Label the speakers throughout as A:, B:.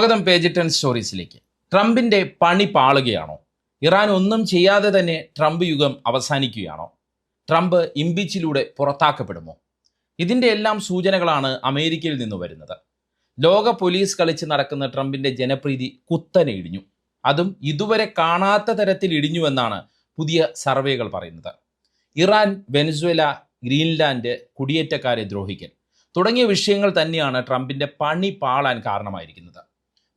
A: സ്വാഗതം page ten സ്റ്റോറീസിലേക്ക് ട്രംപിന്റെ പണി പാളുകയാണോ ഇറാൻ ഒന്നും ചെയ്യാതെ തന്നെ ട്രംപ് യുഗം അവസാനിക്കുകയാണോ ട്രംപ് ഇംപീച്ചിലൂടെ പുറത്താക്കപ്പെടുമോ ഇതിൻ്റെ എല്ലാം സൂചനകളാണ് അമേരിക്കയിൽ നിന്ന് വരുന്നത് ലോക പോലീസ് കളിച്ച് നടക്കുന്ന ട്രംപിന്റെ ജനപ്രീതി കുത്തനെ ഇടിഞ്ഞു അതും ഇതുവരെ കാണാത്ത തരത്തിൽ ഇടിഞ്ഞുവെന്നാണ് പുതിയ സർവേകൾ പറയുന്നത് ഇറാൻ വെനസ്വേല ഗ്രീൻലാൻഡ് കുടിയേറ്റക്കാരെ ദ്രോഹിക്കൽ തുടങ്ങിയ വിഷയങ്ങൾ തന്നെയാണ് ട്രംപിന്റെ പണി പാളാൻ കാരണമായിരിക്കുന്നത്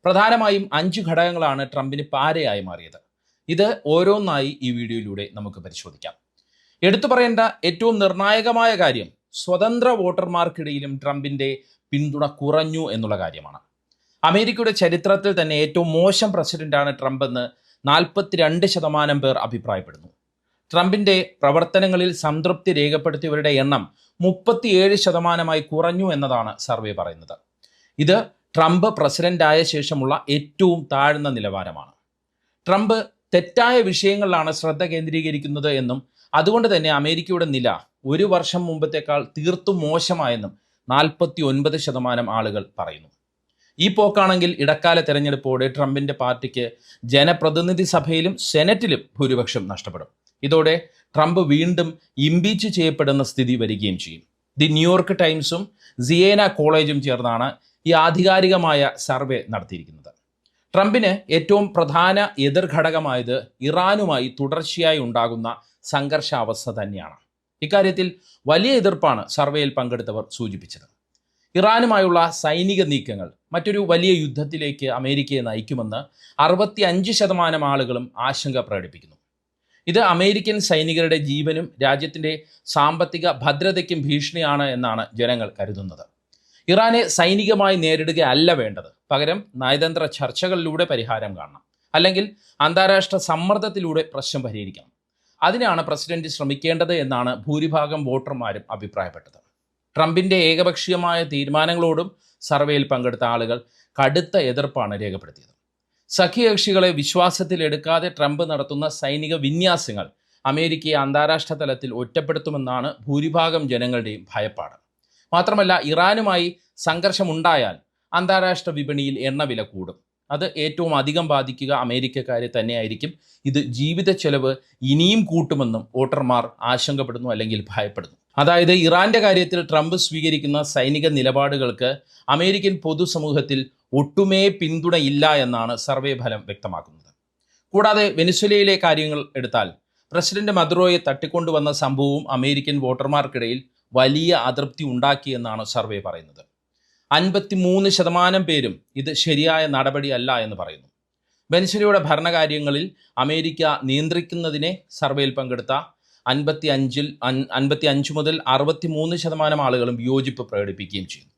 A: പ്രധാനമായും അഞ്ച് ഘടകങ്ങളാണ് ട്രംപിന് പാരയായി മാറിയത് ഇത് ഓരോന്നായി ഈ വീഡിയോയിലൂടെ നമുക്ക് പരിശോധിക്കാം എടുത്തു പറയേണ്ട ഏറ്റവും നിർണായകമായ കാര്യം സ്വതന്ത്ര വോട്ടർമാർക്കിടയിലും ട്രംപിന്റെ പിന്തുണ കുറഞ്ഞു എന്നുള്ള കാര്യമാണ് അമേരിക്കയുടെ ചരിത്രത്തിൽ തന്നെ ഏറ്റവും മോശം പ്രസിഡന്റാണ് ട്രംപ് എന്ന് നാൽപ്പത്തിരണ്ട് ശതമാനം പേർ അഭിപ്രായപ്പെടുന്നു ട്രംപിന്റെ പ്രവർത്തനങ്ങളിൽ സംതൃപ്തി രേഖപ്പെടുത്തിയവരുടെ എണ്ണം മുപ്പത്തിയേഴ് ശതമാനമായി കുറഞ്ഞു എന്നതാണ് സർവേ പറയുന്നത് ഇത് ട്രംപ് പ്രസിഡന്റായ ശേഷമുള്ള ഏറ്റവും താഴ്ന്ന നിലവാരമാണ് ട്രംപ് തെറ്റായ വിഷയങ്ങളിലാണ് ശ്രദ്ധ കേന്ദ്രീകരിക്കുന്നത് എന്നും അതുകൊണ്ട് തന്നെ അമേരിക്കയുടെ നില ഒരു വർഷം മുമ്പത്തേക്കാൾ തീർത്തും മോശമായെന്നും നാൽപ്പത്തി ഒൻപത് ശതമാനം ആളുകൾ പറയുന്നു ഈ പോക്കാണെങ്കിൽ ഇടക്കാല തെരഞ്ഞെടുപ്പോടെ ട്രംപിന്റെ പാർട്ടിക്ക് ജനപ്രതിനിധി സഭയിലും സെനറ്റിലും ഭൂരിപക്ഷം നഷ്ടപ്പെടും ഇതോടെ ട്രംപ് വീണ്ടും ഇംപീച്ച് ചെയ്യപ്പെടുന്ന സ്ഥിതി വരികയും ചെയ്യും ദി ന്യൂയോർക്ക് ടൈംസും സിയേന കോളേജും ചേർന്നാണ് ഈ ആധികാരികമായ സർവേ നടത്തിയിരിക്കുന്നത് ട്രംപിന് ഏറ്റവും പ്രധാന എതിർഘടകമായത് ഇറാനുമായി തുടർച്ചയായി ഉണ്ടാകുന്ന സംഘർഷാവസ്ഥ തന്നെയാണ് ഇക്കാര്യത്തിൽ വലിയ എതിർപ്പാണ് സർവേയിൽ പങ്കെടുത്തവർ സൂചിപ്പിച്ചത് ഇറാനുമായുള്ള സൈനിക നീക്കങ്ങൾ മറ്റൊരു വലിയ യുദ്ധത്തിലേക്ക് അമേരിക്കയെ നയിക്കുമെന്ന് അറുപത്തി അഞ്ച് ശതമാനം ആളുകളും ആശങ്ക പ്രകടിപ്പിക്കുന്നു ഇത് അമേരിക്കൻ സൈനികരുടെ ജീവനും രാജ്യത്തിൻ്റെ സാമ്പത്തിക ഭദ്രതയ്ക്കും ഭീഷണിയാണ് എന്നാണ് ജനങ്ങൾ കരുതുന്നത് ഇറാനെ സൈനികമായി നേരിടുകയല്ല വേണ്ടത് പകരം നയതന്ത്ര ചർച്ചകളിലൂടെ പരിഹാരം കാണണം അല്ലെങ്കിൽ അന്താരാഷ്ട്ര സമ്മർദ്ദത്തിലൂടെ പ്രശ്നം പരിഹരിക്കണം അതിനാണ് പ്രസിഡന്റ് ശ്രമിക്കേണ്ടത് എന്നാണ് ഭൂരിഭാഗം വോട്ടർമാരും അഭിപ്രായപ്പെട്ടത് ട്രംപിന്റെ ഏകപക്ഷീയമായ തീരുമാനങ്ങളോടും സർവേയിൽ പങ്കെടുത്ത ആളുകൾ കടുത്ത എതിർപ്പാണ് രേഖപ്പെടുത്തിയത് സഖ്യകക്ഷികളെ വിശ്വാസത്തിലെടുക്കാതെ ട്രംപ് നടത്തുന്ന സൈനിക വിന്യാസങ്ങൾ അമേരിക്കയെ അന്താരാഷ്ട്ര തലത്തിൽ ഒറ്റപ്പെടുത്തുമെന്നാണ് ഭൂരിഭാഗം ജനങ്ങളുടെയും ഭയപ്പാട് മാത്രമല്ല ഇറാനുമായി സംഘർഷമുണ്ടായാൽ അന്താരാഷ്ട്ര വിപണിയിൽ എണ്ണവില കൂടും അത് ഏറ്റവും അധികം ബാധിക്കുക അമേരിക്കക്കാരെ തന്നെയായിരിക്കും ഇത് ജീവിത ചെലവ് ഇനിയും കൂട്ടുമെന്നും വോട്ടർമാർ ആശങ്കപ്പെടുന്നു അല്ലെങ്കിൽ ഭയപ്പെടുന്നു അതായത് ഇറാന്റെ കാര്യത്തിൽ ട്രംപ് സ്വീകരിക്കുന്ന സൈനിക നിലപാടുകൾക്ക് അമേരിക്കൻ പൊതുസമൂഹത്തിൽ ഒട്ടുമേ പിന്തുണയില്ല എന്നാണ് സർവേ ഫലം വ്യക്തമാക്കുന്നത് കൂടാതെ വെനിസ്വലയിലെ കാര്യങ്ങൾ എടുത്താൽ പ്രസിഡന്റ് മദുറോയെ തട്ടിക്കൊണ്ടുവന്ന സംഭവവും അമേരിക്കൻ വോട്ടർമാർക്കിടയിൽ വലിയ അതൃപ്തി ഉണ്ടാക്കിയെന്നാണ് സർവേ പറയുന്നത് അൻപത്തിമൂന്ന് ശതമാനം പേരും ഇത് ശരിയായ നടപടിയല്ല എന്ന് പറയുന്നു ബെൻസരിയുടെ ഭരണകാര്യങ്ങളിൽ അമേരിക്ക നിയന്ത്രിക്കുന്നതിനെ സർവേയിൽ പങ്കെടുത്ത അൻപത്തി അഞ്ചിൽ അൻപത്തി അഞ്ച് മുതൽ അറുപത്തി മൂന്ന് ശതമാനം ആളുകളും യോജിപ്പ് പ്രകടിപ്പിക്കുകയും ചെയ്തു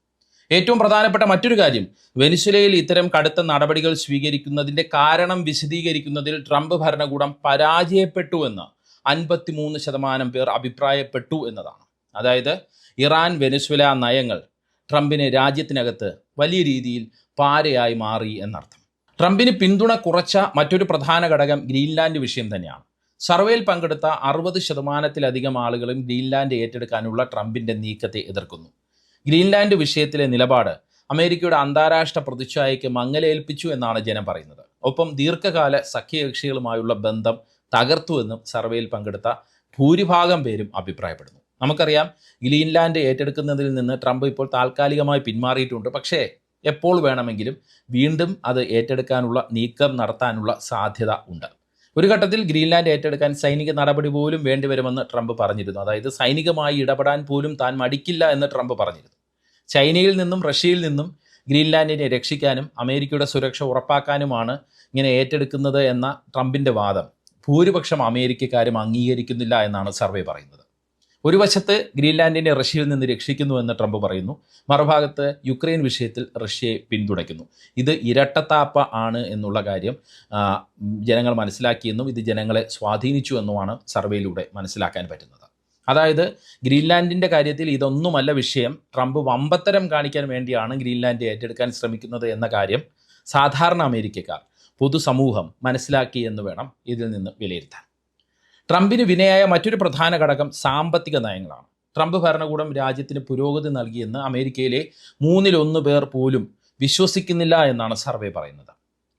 A: ഏറ്റവും പ്രധാനപ്പെട്ട മറ്റൊരു കാര്യം വെനിസുലയിൽ ഇത്തരം കടുത്ത നടപടികൾ സ്വീകരിക്കുന്നതിൻ്റെ കാരണം വിശദീകരിക്കുന്നതിൽ ട്രംപ് ഭരണകൂടം പരാജയപ്പെട്ടു എന്ന് അൻപത്തിമൂന്ന് ശതമാനം പേർ അഭിപ്രായപ്പെട്ടു എന്നതാണ് അതായത് ഇറാൻ വെനസ്വല നയങ്ങൾ ട്രംപിന് രാജ്യത്തിനകത്ത് വലിയ രീതിയിൽ പാരയായി മാറി എന്നർത്ഥം ട്രംപിന് പിന്തുണ കുറച്ച മറ്റൊരു പ്രധാന ഘടകം ഗ്രീൻലാൻഡ് വിഷയം തന്നെയാണ് സർവേയിൽ പങ്കെടുത്ത അറുപത് ശതമാനത്തിലധികം ആളുകളും ഗ്രീൻലാൻഡ് ഏറ്റെടുക്കാനുള്ള ട്രംപിൻ്റെ നീക്കത്തെ എതിർക്കുന്നു ഗ്രീൻലാൻഡ് വിഷയത്തിലെ നിലപാട് അമേരിക്കയുടെ അന്താരാഷ്ട്ര പ്രതിച്ഛായയ്ക്ക് മങ്ങലേൽപ്പിച്ചു എന്നാണ് ജനം പറയുന്നത് ഒപ്പം ദീർഘകാല സഖ്യകക്ഷികളുമായുള്ള ബന്ധം തകർത്തുവെന്നും സർവേയിൽ പങ്കെടുത്ത ഭൂരിഭാഗം പേരും അഭിപ്രായപ്പെടുന്നു നമുക്കറിയാം ഗ്രീൻലാൻഡ് ഏറ്റെടുക്കുന്നതിൽ നിന്ന് ട്രംപ് ഇപ്പോൾ താൽക്കാലികമായി പിന്മാറിയിട്ടുണ്ട് പക്ഷേ എപ്പോൾ വേണമെങ്കിലും വീണ്ടും അത് ഏറ്റെടുക്കാനുള്ള നീക്കം നടത്താനുള്ള സാധ്യത ഉണ്ട് ഒരു ഘട്ടത്തിൽ ഗ്രീൻലാൻഡ് ഏറ്റെടുക്കാൻ സൈനിക നടപടി പോലും വേണ്ടിവരുമെന്ന് ട്രംപ് പറഞ്ഞിരുന്നു അതായത് സൈനികമായി ഇടപെടാൻ പോലും താൻ മടിക്കില്ല എന്ന് ട്രംപ് പറഞ്ഞിരുന്നു ചൈനയിൽ നിന്നും റഷ്യയിൽ നിന്നും ഗ്രീൻലാൻഡിനെ രക്ഷിക്കാനും അമേരിക്കയുടെ സുരക്ഷ ഉറപ്പാക്കാനുമാണ് ഇങ്ങനെ ഏറ്റെടുക്കുന്നത് എന്ന ട്രംപിൻ്റെ വാദം ഭൂരിപക്ഷം അമേരിക്കക്കാരും അംഗീകരിക്കുന്നില്ല എന്നാണ് സർവേ പറയുന്നത് ഒരു വശത്ത് ഗ്രീൻലാൻഡിനെ റഷ്യയിൽ നിന്ന് രക്ഷിക്കുന്നുവെന്ന് ട്രംപ് പറയുന്നു മറുഭാഗത്ത് യുക്രൈൻ വിഷയത്തിൽ റഷ്യയെ പിന്തുണയ്ക്കുന്നു ഇത് ഇരട്ടത്താപ്പ ആണ് എന്നുള്ള കാര്യം ജനങ്ങൾ മനസ്സിലാക്കിയെന്നും ഇത് ജനങ്ങളെ സ്വാധീനിച്ചു എന്നുമാണ് സർവേയിലൂടെ മനസ്സിലാക്കാൻ പറ്റുന്നത് അതായത് ഗ്രീൻലാൻഡിൻ്റെ കാര്യത്തിൽ ഇതൊന്നുമല്ല വിഷയം ട്രംപ് വമ്പത്തരം കാണിക്കാൻ വേണ്ടിയാണ് ഗ്രീൻലാൻഡ് ഏറ്റെടുക്കാൻ ശ്രമിക്കുന്നത് എന്ന കാര്യം സാധാരണ അമേരിക്കക്കാർ പൊതുസമൂഹം മനസ്സിലാക്കി എന്ന് വേണം ഇതിൽ നിന്ന് വിലയിരുത്താൻ ട്രംപിന് വിനയായ മറ്റൊരു പ്രധാന ഘടകം സാമ്പത്തിക നയങ്ങളാണ് ട്രംപ് ഭരണകൂടം രാജ്യത്തിന് പുരോഗതി നൽകിയെന്ന് അമേരിക്കയിലെ മൂന്നിലൊന്ന് പേർ പോലും വിശ്വസിക്കുന്നില്ല എന്നാണ് സർവേ പറയുന്നത്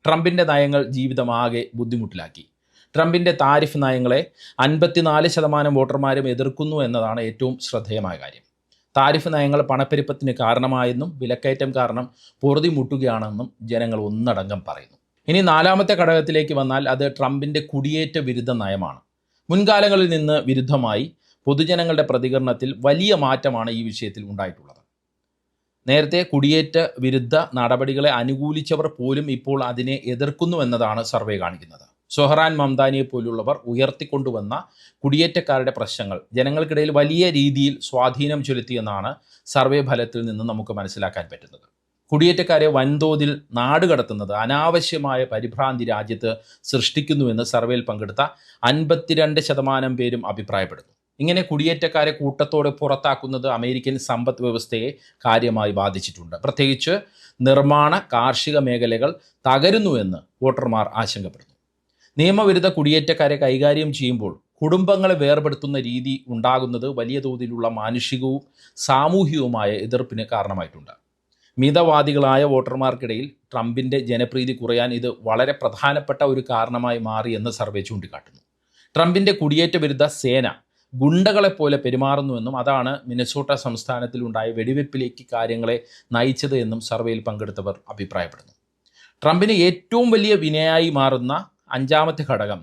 A: ട്രംപിൻ്റെ നയങ്ങൾ ജീവിതമാകെ ബുദ്ധിമുട്ടിലാക്കി ട്രംപിൻ്റെ താരിഫ് നയങ്ങളെ അൻപത്തിനാല് ശതമാനം വോട്ടർമാരും എതിർക്കുന്നു എന്നതാണ് ഏറ്റവും ശ്രദ്ധേയമായ കാര്യം താരിഫ് നയങ്ങൾ പണപ്പെരുപ്പത്തിന് കാരണമായെന്നും വിലക്കയറ്റം കാരണം പൊറുതി മുട്ടുകയാണെന്നും ജനങ്ങൾ ഒന്നടങ്കം പറയുന്നു ഇനി നാലാമത്തെ ഘടകത്തിലേക്ക് വന്നാൽ അത് ട്രംപിൻ്റെ കുടിയേറ്റ വിരുദ്ധ നയമാണ് മുൻകാലങ്ങളിൽ നിന്ന് വിരുദ്ധമായി പൊതുജനങ്ങളുടെ പ്രതികരണത്തിൽ വലിയ മാറ്റമാണ് ഈ വിഷയത്തിൽ ഉണ്ടായിട്ടുള്ളത് നേരത്തെ കുടിയേറ്റ വിരുദ്ധ നടപടികളെ അനുകൂലിച്ചവർ പോലും ഇപ്പോൾ അതിനെ എതിർക്കുന്നു എന്നതാണ് സർവേ കാണിക്കുന്നത് സൊഹറാൻ മംദാനിയെ പോലുള്ളവർ ഉയർത്തിക്കൊണ്ടുവന്ന കുടിയേറ്റക്കാരുടെ പ്രശ്നങ്ങൾ ജനങ്ങൾക്കിടയിൽ വലിയ രീതിയിൽ സ്വാധീനം ചെലുത്തിയെന്നാണ് സർവേ ഫലത്തിൽ നിന്ന് നമുക്ക് മനസ്സിലാക്കാൻ പറ്റുന്നത് കുടിയേറ്റക്കാരെ വൻതോതിൽ നാടുകടത്തുന്നത് അനാവശ്യമായ പരിഭ്രാന്തി രാജ്യത്ത് സൃഷ്ടിക്കുന്നുവെന്ന് സർവേയിൽ പങ്കെടുത്ത അൻപത്തിരണ്ട് ശതമാനം പേരും അഭിപ്രായപ്പെടുന്നു ഇങ്ങനെ കുടിയേറ്റക്കാരെ കൂട്ടത്തോടെ പുറത്താക്കുന്നത് അമേരിക്കൻ സമ്പദ് വ്യവസ്ഥയെ കാര്യമായി ബാധിച്ചിട്ടുണ്ട് പ്രത്യേകിച്ച് നിർമ്മാണ കാർഷിക മേഖലകൾ തകരുന്നുവെന്ന് വോട്ടർമാർ ആശങ്കപ്പെടുന്നു നിയമവിരുദ്ധ കുടിയേറ്റക്കാരെ കൈകാര്യം ചെയ്യുമ്പോൾ കുടുംബങ്ങളെ വേർപെടുത്തുന്ന രീതി ഉണ്ടാകുന്നത് വലിയ തോതിലുള്ള മാനുഷികവും സാമൂഹികവുമായ എതിർപ്പിന് കാരണമായിട്ടുണ്ട് മിതവാദികളായ വോട്ടർമാർക്കിടയിൽ ട്രംപിൻ്റെ ജനപ്രീതി കുറയാൻ ഇത് വളരെ പ്രധാനപ്പെട്ട ഒരു കാരണമായി മാറിയെന്ന് സർവേ ചൂണ്ടിക്കാട്ടുന്നു ട്രംപിൻ്റെ കുടിയേറ്റ വിരുദ്ധ സേന ഗുണ്ടകളെപ്പോലെ പെരുമാറുന്നുവെന്നും അതാണ് മിനസോട്ട സംസ്ഥാനത്തിലുണ്ടായ വെടിവെപ്പിലേക്ക് കാര്യങ്ങളെ നയിച്ചത് എന്നും സർവേയിൽ പങ്കെടുത്തവർ അഭിപ്രായപ്പെടുന്നു ട്രംപിന് ഏറ്റവും വലിയ വിനയായി മാറുന്ന അഞ്ചാമത്തെ ഘടകം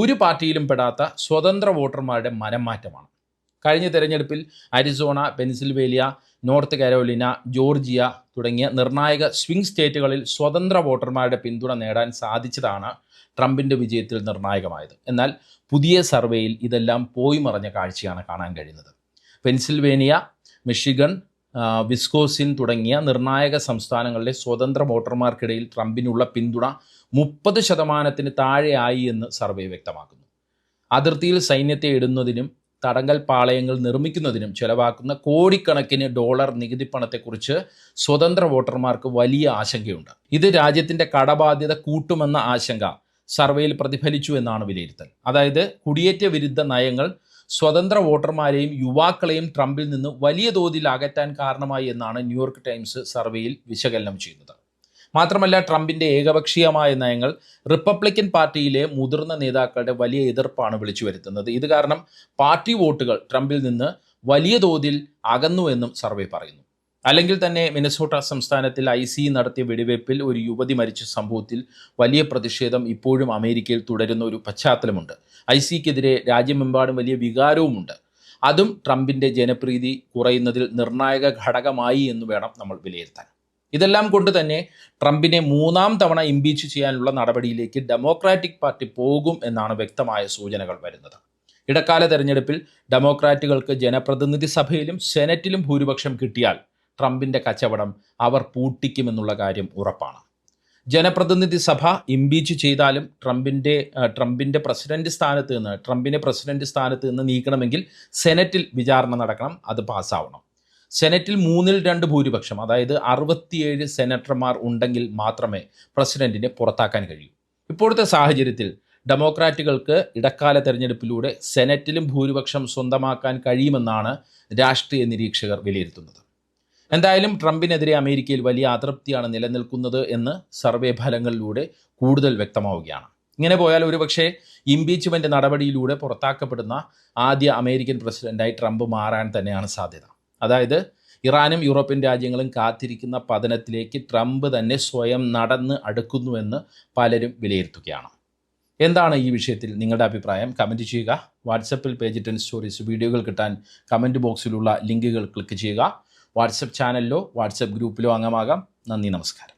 A: ഒരു പാർട്ടിയിലും പെടാത്ത സ്വതന്ത്ര വോട്ടർമാരുടെ മനംമാറ്റമാണ് കഴിഞ്ഞ തെരഞ്ഞെടുപ്പിൽ Arizona Pennsylvania North Carolina Georgia തുടങ്ങിയ നിർണായക സ്വിംഗ് സ്റ്റേറ്റുകളിൽ സ്വതന്ത്ര വോട്ടർമാരുടെ പിന്തുണ നേടാൻ സാധിച്ചതാണ് ട്രംപിൻ്റെ വിജയത്തിൽ നിർണായകമായത് എന്നാൽ പുതിയ സർവേയിൽ ഇതെല്ലാം പോയി മറഞ്ഞ കാഴ്ചയാണ് കാണാൻ കഴിയുന്നത് പെൻസിൽവേനിയ മിഷിഗൺ വിസ്കോസിൻ തുടങ്ങിയ നിർണായക സംസ്ഥാനങ്ങളിലെ സ്വതന്ത്ര വോട്ടർമാർക്കിടയിൽ ട്രംപിനുള്ള പിന്തുണ മുപ്പത് ശതമാനത്തിന് താഴെയായി എന്ന് സർവേ വ്യക്തമാക്കുന്നു അതിർത്തിയിൽ സൈന്യത്തെ ഇടുന്നതിനും തടങ്കൽ പാളയങ്ങൾ നിർമ്മിക്കുന്നതിനും ചെലവാക്കുന്ന കോടിക്കണക്കിന് ഡോളർ നികുതി പണത്തെക്കുറിച്ച് സ്വതന്ത്ര വോട്ടർമാർക്ക് വലിയ ആശങ്കയുണ്ട് ഇത് രാജ്യത്തിൻ്റെ കടബാധ്യത കൂട്ടുമെന്ന ആശങ്ക സർവേയിൽ പ്രതിഫലിച്ചു എന്നാണ് വിലയിരുത്തൽ അതായത് കുടിയേറ്റ വിരുദ്ധ നയങ്ങൾ സ്വതന്ത്ര വോട്ടർമാരെയും യുവാക്കളെയും ട്രംപിൽ നിന്ന് വലിയ തോതിൽ അകറ്റാൻ കാരണമായി എന്നാണ് ന്യൂയോർക്ക് ടൈംസ് സർവേയിൽ വിശകലനം ചെയ്യുന്നത് മാത്രമല്ല ട്രംപിൻ്റെ ഏകപക്ഷീയമായ നയങ്ങൾ റിപ്പബ്ലിക്കൻ പാർട്ടിയിലെ മുതിർന്ന നേതാക്കളുടെ വലിയ എതിർപ്പാണ് വിളിച്ചു വരുത്തുന്നത് ഇത് കാരണം പാർട്ടി വോട്ടുകൾ ട്രംപിൽ നിന്ന് വലിയ തോതിൽ അകന്നു എന്നും സർവേ പറയുന്നു അല്ലെങ്കിൽ തന്നെ മിനസോട്ട സംസ്ഥാനത്തിൽ ഐ സി നടത്തിയ വെടിവയ്പിൽ ഒരു യുവതി മരിച്ച സംഭവത്തിൽ വലിയ പ്രതിഷേധം ഇപ്പോഴും അമേരിക്കയിൽ തുടരുന്ന ഒരു പശ്ചാത്തലമുണ്ട് ഐ സിക്കെതിരെ രാജ്യമെമ്പാടും വലിയ വികാരവുമുണ്ട് അതും ട്രംപിൻ്റെ ജനപ്രീതി കുറയുന്നതിൽ നിർണായക ഘടകമായി എന്ന് വേണം നമ്മൾ വിലയിരുത്താൻ ഇതെല്ലാം കൊണ്ട് തന്നെ ട്രംപിനെ മൂന്നാം തവണ ഇംപീച്ച് ചെയ്യാനുള്ള നടപടിയിലേക്ക് ഡെമോക്രാറ്റിക് പാർട്ടി പോകും എന്നാണ് വ്യക്തമായ സൂചനകൾ വരുന്നത് ഇടക്കാല തെരഞ്ഞെടുപ്പിൽ ഡെമോക്രാറ്റുകൾക്ക് ജനപ്രതിനിധി സഭയിലും സെനറ്റിലും ഭൂരിപക്ഷം കിട്ടിയാൽ ട്രംപിൻ്റെ കച്ചവടം അവർ പൂട്ടിക്കുമെന്നുള്ള കാര്യം ഉറപ്പാണ് ജനപ്രതിനിധി സഭ ഇംപീച്ച് ചെയ്താലും ട്രംപിൻ്റെ ട്രംപിൻ്റെ പ്രസിഡന്റ് സ്ഥാനത്ത് നിന്ന് ട്രംപിനെ പ്രസിഡന്റ് സ്ഥാനത്ത് നിന്ന് നീക്കണമെങ്കിൽ സെനറ്റിൽ വിചാരണ നടക്കണം അത് പാസ്സാവണം സെനറ്റിൽ മൂന്നിൽ രണ്ട് ഭൂരിപക്ഷം അതായത് അറുപത്തിയേഴ് സെനറ്റർമാർ ഉണ്ടെങ്കിൽ മാത്രമേ പ്രസിഡന്റിനെ പുറത്താക്കാൻ കഴിയൂ ഇപ്പോഴത്തെ സാഹചര്യത്തിൽ ഡെമോക്രാറ്റുകൾക്ക് ഇടക്കാല തെരഞ്ഞെടുപ്പിലൂടെ സെനറ്റിലും ഭൂരിപക്ഷം സ്വന്തമാക്കാൻ കഴിയുമെന്നാണ് രാഷ്ട്രീയ നിരീക്ഷകർ വിലയിരുത്തുന്നത് എന്തായാലും ട്രംപിനെതിരെ അമേരിക്കയിൽ വലിയ അതൃപ്തിയാണ് നിലനിൽക്കുന്നത് എന്ന് സർവേ ഫലങ്ങളിലൂടെ കൂടുതൽ വ്യക്തമാവുകയാണ് ഇങ്ങനെ പോയാൽ ഒരുപക്ഷെ ഇംപീച്ച്മെൻ്റ് നടപടിയിലൂടെ പുറത്താക്കപ്പെടുന്ന ആദ്യ അമേരിക്കൻ പ്രസിഡന്റായി ട്രംപ് മാറാൻ തന്നെയാണ് സാധ്യത അതായത് ഇറാനും യൂറോപ്യൻ രാജ്യങ്ങളും കാത്തിരിക്കുന്ന പതനത്തിലേക്ക് ട്രംപ് തന്നെ സ്വയം നടന്ന് അടുക്കുന്നുവെന്ന് പലരും വിലയിരുത്തുകയാണ് എന്താണ് ഈ വിഷയത്തിൽ നിങ്ങളുടെ അഭിപ്രായം കമൻറ്റ് ചെയ്യുക വാട്സപ്പിൽ പേജ് ടെൻ സ്റ്റോറീസ് വീഡിയോകൾ കിട്ടാൻ കമൻറ്റ് ബോക്സിലുള്ള ലിങ്കുകൾ ക്ലിക്ക് ചെയ്യുക വാട്സപ്പ് ചാനലിലോ വാട്സപ്പ് ഗ്രൂപ്പിലോ അംഗമാകാം നന്ദി നമസ്കാരം